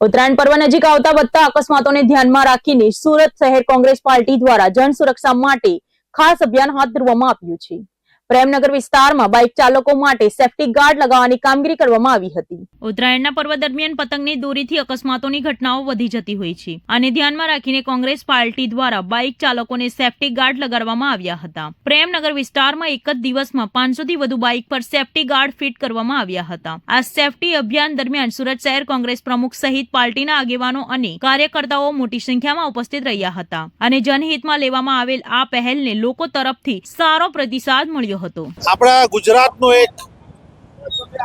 ઉત્તરાયણ પર્વ નજીક આવતા વધતા અકસ્માતોને ધ્યાનમાં રાખીને સુરત શહેર કોંગ્રેસ પાર્ટી દ્વારા જન સુરક્ષા માટે ખાસ અભિયાન હાથ ધરવામાં આવ્યું છે. પ્રેમનગર વિસ્તારમાં બાઇક ચાલકો માટે સેફટી ગાર્ડ લગાવવાની કામગીરી કરવામાં આવી હતી. ઉત્તરાયણના પર્વ દરમિયાન પતંગની દોરીથી અકસ્માતોની ઘટનાઓ વધી જતી હોય છે. આને ધ્યાનમાં રાખીને કોંગ્રેસ પાર્ટી દ્વારા બાઇક ચાલકોને સેફટી ગાર્ડ લગાડવામાં આવ્યા હતા. પ્રેમનગર વિસ્તારમાં એક જ દિવસમાં પાંચસો થી વધુ બાઇક પર સેફટી ગાર્ડ ફિટ કરવામાં આવ્યા હતા. આ સેફટી અભિયાન દરમિયાન સુરત શહેર કોંગ્રેસ પ્રમુખ સહિત પાર્ટીના આગેવાનો અને કાર્યકર્તાઓ મોટી સંખ્યામાં ઉપસ્થિત રહ્યા હતા. અને જનહિતમાં લેવામાં આવેલ આ પહેલને લોકો તરફથી સારો પ્રતિસાદ મળ્યો હતો. આપણા ગુજરાતનો એક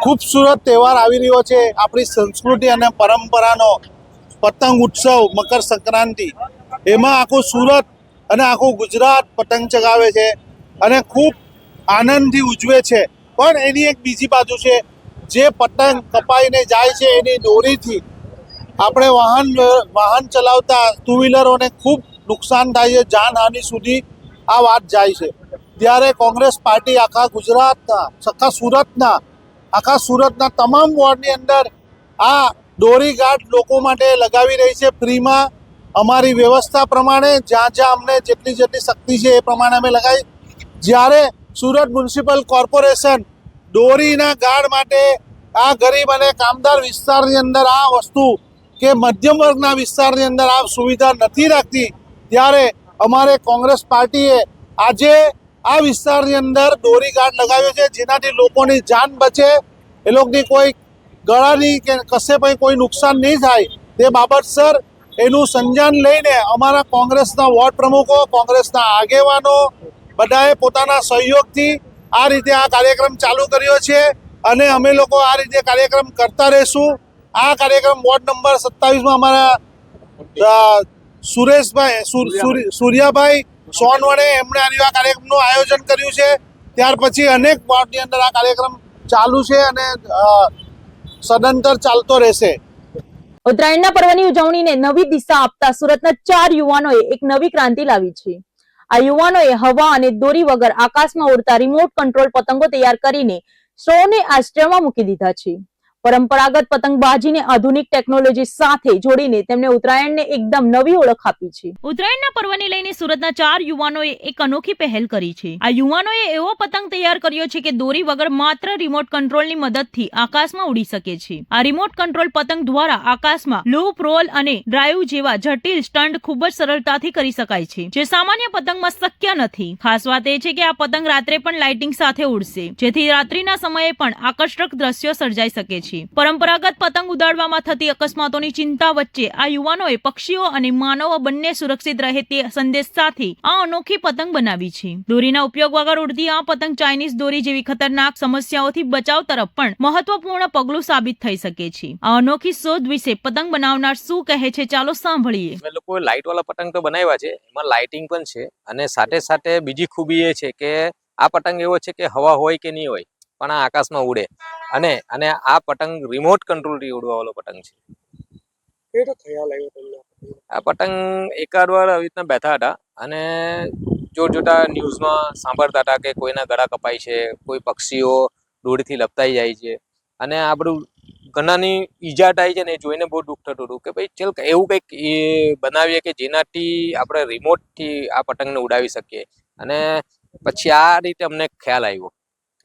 ખૂબસૂરત તહેવાર આવી રહ્યો છે. આપણી સંસ્કૃતિ અને પરંપરાનો પતંગ ઉત્સવ મકર સંક્રાંતિ, એમાં આખું સુરત અને આખું ગુજરાત પતંગ ચગાવે છે અને ખૂબ આનંદથી ઉજવે છે. પણ એની એક બીજી બાજુ છે, જે પતંગ કપાઈને જાય છે એની દોરીથી આપણે વાહન વાહન ચલાવતા ટુ વ્હીલરોને ખૂબ નુકસાન થાય છે. જાનહાનિ સુધી આ વાત જાય છે. ત્યારે કોંગ્રેસ પાર્ટી આખા ગુજરાતના આખા સુરતના આખા સુરતના તમામ વોર્ડની અંદર આ દોરી ગાર્ડ લોકો માટે લગાવી રહી છે. ફ્રીમાં અમારી વ્યવસ્થા પ્રમાણે જ્યાં જ્યાં અમને જેટલી જેટલી શક્તિ છે એ પ્રમાણે અમે લગાવી. જ્યારે સુરત મ્યુનિસિપલ કોર્પોરેશન દોરીના ગાર્ડ માટે આ ગરીબ અને કામદાર વિસ્તારની અંદર આ વસ્તુ કે મધ્યમ વર્ગના વિસ્તારની અંદર આ સુવિધા નથી રાખતી, ત્યારે અમારે કોંગ્રેસ પાર્ટીએ આજે આ વિસ્તારની અંદર દોરી ગાર્ડ લગાવ્યો છે. જેનાથી લોકોની જાન બચે. એ લોકોની કોઈ ગળાની કે કશે પણ કોઈ નુકસાન નહીં થાય તે બાબતસર એનું સંજાન લઈને અમારા કોંગ્રેસના વોર્ડ પ્રમુખો, કોંગ્રેસના આગેવાનો બધાએ પોતાના સહયોગથી આ રીતે આ કાર્યક્રમ ચાલુ કર્યો છે અને અમે લોકો આ રીતે કાર્યક્રમ કરતા રહીશું. આ કાર્યક્રમ વોર્ડ નંબર સત્તાવીસમાં અમારા સુરેશભાઈ સુર- સુર- વડે એમણે આની આ કાર્યક્રમનું આયોજન કર્યું છે. ત્યાર પછી અનેક વોર્ડની અંદર આ કાર્યક્રમ ચાલુ છે અને સદંતર ચાલતો રહેશે. ઉત્તરાયણના પર્વની ઉજવણીને નવી દિશા આપતા સુરતના ચાર યુવાનોએ એક નવી ક્રાંતિ લાવી છે. આ યુવાનોએ હવા અને દોરી વગર આકાશમાં ઉડતા રિમોટ કંટ્રોલ પતંગો તૈયાર કરીને સૌને આશ્ચર્યમાં મૂકી દીધા છે. પરંપરાગત પતંગબાજીને આધુનિક ટેકનોલોજી સાથે જોડીને તેમને ઉત્તરાયણને એકદમ નવી ઓળખ આપી છે. ઉત્તરાયણના પર્વને લઈને સુરતના ચાર યુવાનોએ એક અનોખી પહેલ કરી છે. આ યુવાનોએ એવો પતંગ તૈયાર કર્યો છે કે દોરી વગર માત્ર રિમોટ કંટ્રોલની મદદથી આકાશમાં ઉડી શકે છે. આ રિમોટ કંટ્રોલ પતંગ દ્વારા આકાશમાં લૂપ રોલ અને ડ્રાઈવ જેવા જટિલ સ્ટન્ટ ખૂબ જ સરળતાથી કરી શકાય છે, જે સામાન્ય પતંગમાં શક્ય નથી. ખાસ વાત એ છે કે આ પતંગ રાત્રે પણ લાઇટિંગ સાથે ઉડશે, જેથી રાત્રિના સમયે પણ આકર્ષક દ્રશ્યો સર્જાઈ શકે છે. પરંપરાગત પતંગ ઉડાડવામાં થતી અકસ્માતોની ચિંતા વચ્ચે આ યુવાનોએ પક્ષીઓ અને માનવો બંને સુરક્ષિત રહે તે સંદેશ સાથે આ અનોખી પતંગ બનાવી છે. દોરીના ઉપયોગ વગર ઉડતી આ પતંગ ચાઇનીઝ દોરી જેવી ખતરનાક સમસ્યાઓથી બચાવ તરફ પણ મહત્વપૂર્ણ પગલું સાબિત થઈ શકે છે. આ અનોખી શોધ વિશે પતંગ બનાવનાર શું કહે છે ચાલો સાંભળીએ. લોકો લાઇટ વાળા પતંગ તો બનાવ્યા છે, એમાં લાઇટિંગ પણ છે અને સાથે સાથે બીજી ખૂબી એ છે કે આ પતંગ એવો છે કે હવા હોય કે નહીં હોય. પણ આ આકાશમાં ઉડે. અને અને આ પતંગ રિમોટ કંટ્રોલથી ઉડવા વાળો પતંગ છે. એ ખ્યાલ આવ્યો તમને. આ પતંગ એકાદ વાર આવી રીતના બેઠા હતા અને જોર જોતા ન્યૂઝમાં સાંભળતા હતા કે કોઈના ગળા કપાય છે કોઈ પક્ષીઓ દૂરથી લપતાઈ જાય છે. અને આ બધું ઘણાની ઈજા થાય છે ને એ જોઈને બહુ દુઃખ થતું હતું કે ભાઈ ચલ એવું કંઈક એ બનાવીએ કે જેનાથી આપણે રિમોટથી આ પતંગને ઉડાવી શકીએ. અને પછી આ રીતે અમને ખ્યાલ આવ્યો.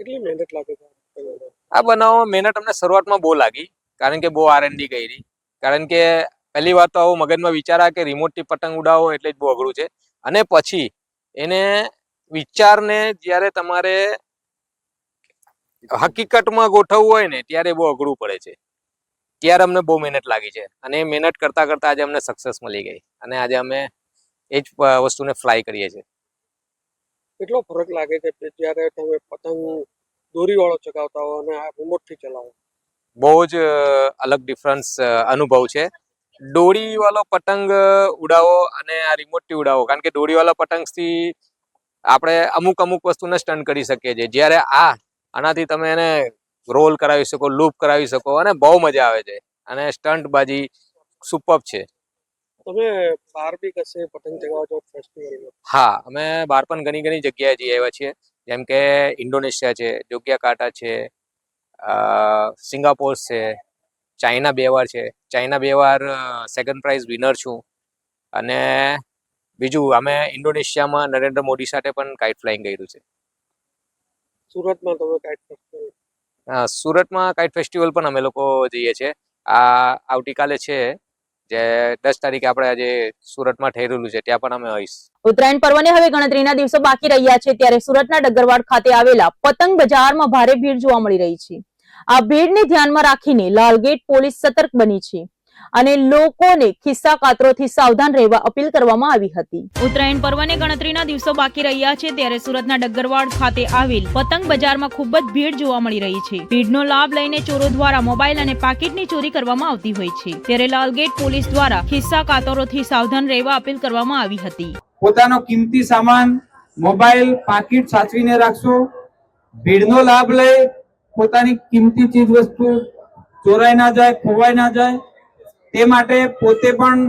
કેટલી મહેનત લાગે આ બનાવવામાં મહેનત અમને શરૂઆતમાં બહુ લાગી કારણ કે બહુ આરએનડી કરી. કારણ કે પહેલી વાત તો આવું મગજમાં વિચાર કે રિમોટથી પતંગ ઉડાવો એટલે જ બહુ અઘરું છે. અને પછી એને વિચારને જ્યારે તમારે હકીકતમાં ગોઠવવું હોય ને ત્યારે બહુ અઘરું પડે છે. ત્યારે અમને બહુ મહેનત લાગી છે. અને એ મહેનત કરતા કરતા આજે અમને સક્સેસ મળી ગઈ. અને આજે અમે એ જ વસ્તુને ફ્લાય કરીએ છીએ. કેટલો ફરક લાગે છે જ્યારે તમે પતંગ દોરીવાળો ચગાવતા હો અને આ રિમોટથી ચલાવો. બહુ જ અલગ ડિફરન્સ અનુભવ છે. દોરી વાળો પતંગ ઉડાવો અને આ રિમોટથી ઉડાવો. કારણ કે દોરીવાળા પતંગથી આપણે અમુક અમુક વસ્તુને સ્ટન્ટ કરી શકીએ છીએ. જ્યારે આ આનાથી તમે એને રોલ કરાવી શકો લૂપ કરાવી શકો અને બહુ મજા આવે છે. અને સ્ટન્ટ બાજી સુપર છે. તમે બહાર બી કશે પતંગ ચગાવો છો ફેસ્ટિવલમાં હા અમે બહાર પણ ઘણી ઘણી જગ્યાએ જઈ આવ્યા છીએ. જેમ કે ઇન્ડોનેશિયા છે જોગ્યાકાર્ટા છે અ, સિંગાપોર છે ચાઇના બે વાર છે. ચાઇના બે વાર સેકન્ડ પ્રાઇઝ વિનર છું. અને બીજું અમે ઇન્ડોનેશિયામાં નરેન્દ્ર મોદી સાથે પણ કાઇટ ફ્લાઇંગ કર્યું છે. સુરતમાં તમે કાઇટ ફેસ્ટિવલ સુરતમાં કાઇટ ફેસ્ટિવલ પણ અમે લોકો જઈએ છીએ. આ આવતીકાલે છે જે દસ તારીખે આપણે આજે સુરતમાં રહેલું છે, ત્યાં પણ અમે આવીશ. ઉત્તરાયણ પર્વને હવે ગણતરીના દિવસો બાકી રહ્યા છે, ત્યારે સુરતના ડગરવાડ ખાતે આવેલા પતંગ બજારમાં ભારે ભીડ જોવા મળી રહી છે. આ ભીડને ધ્યાનમાં રાખીને લાલગેટ પોલીસ સતર્ક બની છે. અને લોકોને ખિસ્સા કાતરોથી સાવધાન રહેવા અપીલ કરવામાં આવી હતી. ઉત્તરાયણ પર્વને ગણતરીના દિવસો બાકી રહ્યા છે ત્યારે સુરતના ડગરવાડ ખાતે આવેલ પતંગ બજારમાં ખૂબ જ ભીડ જોવા મળી રહી છે. ભીડનો લાભ લઈને ચોરો દ્વારા મોબાઈલ અને પાકીટની ચોરી કરવામાં આવતી હોય છે. ત્યારે લાલગેટ પોલીસ દ્વારા ખિસ્સા કાતરોથી સાવધાન રહેવા અપીલ કરવામાં આવી હતી. પોતાનો કિંમતી સામાન મોબાઈલ પાકીટ સાચવીને રાખશો. ભીડનો લાભ લઈ પોતાની કિંમતી ચીજ વસ્તુ ચોરાઈ ના જાય ખોવાઈ ના જાય. તે માટે પોતે પણ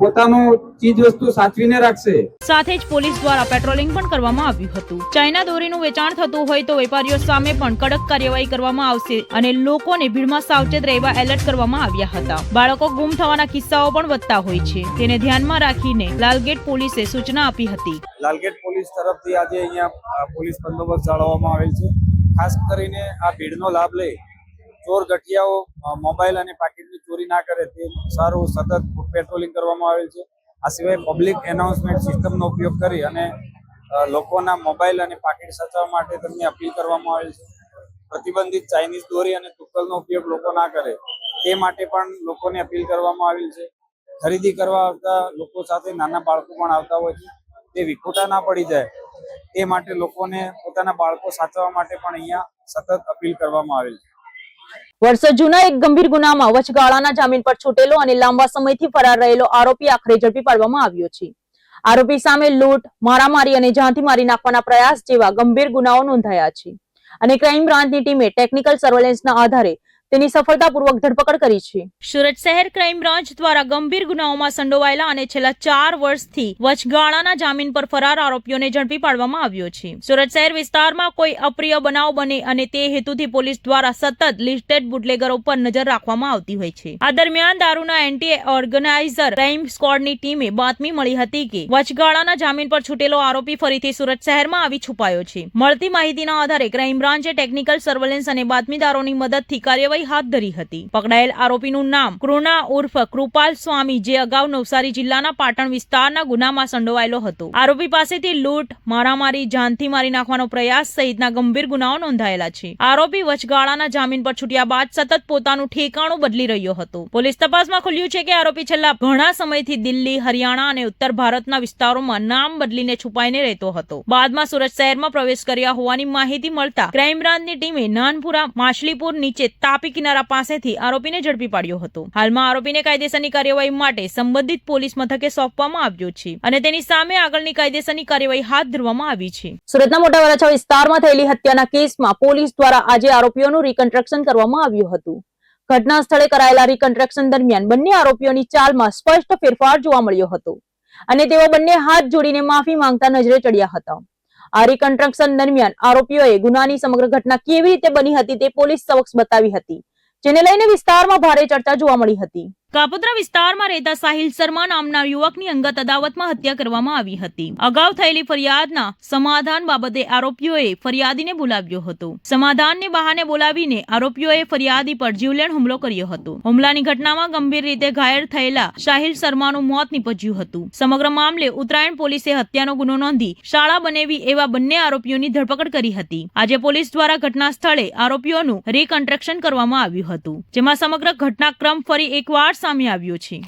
પોતાનું ચીજ વસ્તુ સાચવીને રાખશે. સાથે જ પોલીસ દ્વારા પેટ્રોલિંગ પણ કરવામાં આવ્યું હતું. ચાઇના દોરીનું વેચાણ થતું હોય તો વેપારીઓ સામે પણ કડક કાર્યવાહી કરવામાં આવશે અને લોકોને ભીડમાં સાવચેત રહેવા એલર્ટ કરવામાં આવ્યા હતા. બાળકો ગુમ થવાના કિસ્સાઓ પણ વધતા હોય છે. તેને ધ્યાનમાં રાખીને લાલગેટ પોલીસે સૂચના આપી હતી. લાલગેટ પોલીસ તરફથી આજે અહીંયા પોલીસ બંદોબસ્ત જાળવવામાં આવેલ છે. ખાસ કરીને આ ભીડનો લાભ લઈ ચોર ગઠિયાઓ મોબાઈલ અને પાકીટની ચોરી ના કરે તે સારું સતત પેટ્રોલિંગ કરવામાં આવેલ છે. આ સિવાય પબ્લિક એનાઉન્સમેન્ટ સિસ્ટમનો ઉપયોગ કરી અને લોકોના મોબાઈલ અને પાકીટ સાચવવા માટે તેમને અપીલ કરવામાં આવેલ છે. પ્રતિબંધિત ચાઇનીઝ દોરી અને તુક્કલનો ઉપયોગ લોકો ના કરે, તે માટે પણ લોકોને અપીલ કરવામાં આવેલ છે. ખરીદી કરવા આવતા લોકો સાથે નાના બાળકો પણ આવતા હોય છે. તે વિખૂટા ના પડી જાય, તે માટે લોકોને પોતાના બાળકો સાચવવા માટે પણ અહીંયા સતત અપીલ કરવામાં આવેલ છે. વર્ષો જૂના એક ગંભીર ગુનામાં વચગાળાના જામીન પર છૂટેલો અને લાંબા સમયથી ફરાર રહેલો આરોપી આખરે ઝડપી પાડવામાં આવ્યો છે. આરોપી સામે લૂંટ, મારામારી અને જાનથી મારી નાખવાના પ્રયાસ જેવા ગંભીર ગુનાઓ નોંધાયા છે. અને ક્રાઇમ બ્રાન્ચની ટીમે ટેકનિકલ સર્વેલન્સના આધારે તેની સફળતાપૂર્વક ધરપકડ કરી છે. સુરત શહેર ક્રાઇમ બ્રાન્ચ દ્વારા ગંભીર ગુનાઓમાં સંડોવાયેલા અને છેલ્લા ચાર વર્ષથી વચગાળાના જામીન પર ફરાર આરોપીઓને ઝડપી પાડવામાં આવ્યો છે. સુરત શહેર વિસ્તારમાં કોઈ અપ્રિય બનાવ બને અને તે હેતુથી પોલીસ દ્વારા સતત લિસ્ટેડ બુટલેગરો પર નજર રાખવામાં આવતી હોય છે. આ દરમિયાન દારૂના એન્ટી ઓર્ગેનાઇઝર ક્રાઇમ સ્ક્વોડની ટીમે બાતમી મળી હતી કે વચગાળાના જામીન પર છૂટેલો આરોપી ફરીથી સુરત શહેરમાં આવી છુપાયો છે. મળતી માહિતીના આધારે ક્રાઇમ બ્રાન્ચે ટેકનિકલ સર્વેલન્સ અને બાતમીદારોની મદદથી કાર્યવાહી હાથ ધરી હતી. પકડાયેલ આરોપીનું નામ કૃણા ઉર્ફ કૃપાલ સ્વામી જે અગાઉ નવસારી જિલ્લાના પાટણ વિસ્તારના ગુનામાં સંડોવાયેલો હતો. આરોપી પાસેથી લૂંટ, મારામારી, જાનથી મારી નાખવાનો પ્રયાસ સહિતના ગંભીર ગુનાઓ નોંધાયેલા છે. આરોપી વચગાળાના જામીન પર છૂટ્યા બાદ સતત પોતાનું ઠેકાણું બદલી રહ્યો હતો. પોલીસ તપાસમાં ખુલ્યું છે કે આરોપી છેલ્લા ઘણા સમયથી દિલ્હી, હરિયાણા અને ઉત્તર ભારતના વિસ્તારોમાં નામ બદલીને છુપાઈને રહેતો હતો. બાદમાં સુરત શહેરમાં પ્રવેશ કર્યા હોવાની માહિતી મળતા ક્રાઇમ બ્રાન્ચની ટીમે નાનપુરા, માછલીપુર નીચે તાપી કિનારા પાસેથી આરોપીને ઝડપી પાડ્યો હતો. હાલમાં આરોપીને કાયદેસરની કાર્યવાહી માટે સંબંધિત પોલીસ મથકે સોંપવામાં આવ્યો છે અને તેની સામે આગળની કાયદેસરની કાર્યવાહી હાથ ધરવામાં આવી છે. સુરતના મોટા વરાછા વિસ્તારમાં થયેલી હત્યાના કેસમાં પોલીસ દ્વારા આજે આરોપીઓનું રિકન્સ્ટ્રક્શન કરવામાં આવ્યું હતું. ઘટના સ્થળે કરાયેલા રિકન્સ્ટ્રક્શન દરમિયાન બંને આરોપીઓની ચાલમાં સ્પષ્ટ ફેરફાર જોવા મળ્યો હતો અને તેઓ બંને હાથ જોડીને માફી માંગતા નજરે ચડ્યા હતા. આ રિકન્સ્ટ્રક્શન દરમિયાન આરોપીઓએ ગુનાની સમગ્ર ઘટના કેવી રીતે બની હતી તે પોલીસ સમક્ષ બતાવી હતી. જેને લઈને વિસ્તારમાં ભારે ચર્ચા જોવા મળી હતી. કાપોદ્રા વિસ્તારમાં રહેતા સાહિલ શર્મા નામના યુવકની અંગત અદાવતમાં હત્યા કરવામાં આવી હતી. અગાઉ થયેલી ફરિયાદના સમાધાન બાબતે આરોપીઓએ ફરિયાદીને બોલાવ્યો હતો. સમાધાનને બહાને બોલાવીને આરોપીઓએ ફરિયાદી પર જીવલેણ હુમલો કર્યો હતો. હુમલાની ઘટનામાં ગંભીર રીતે ઘાયલ થયેલા સાહિલ શર્માનું મોત નીપજ્યું હતું. સમગ્ર મામલે ઉત્તરાયણ પોલીસે હત્યાનો ગુનો નોંધી શાળા બનેવી એવા બંને આરોપીઓની ધરપકડ કરી હતી. આજે પોલીસ દ્વારા ઘટના સ્થળે આરોપીઓનું રીકન્સ્ટ્રક્શન કરવામાં આવ્યું હતું. જેમાં સમગ્ર ઘટનાક્રમ ફરી એકવાર સામે આવ્યો છે.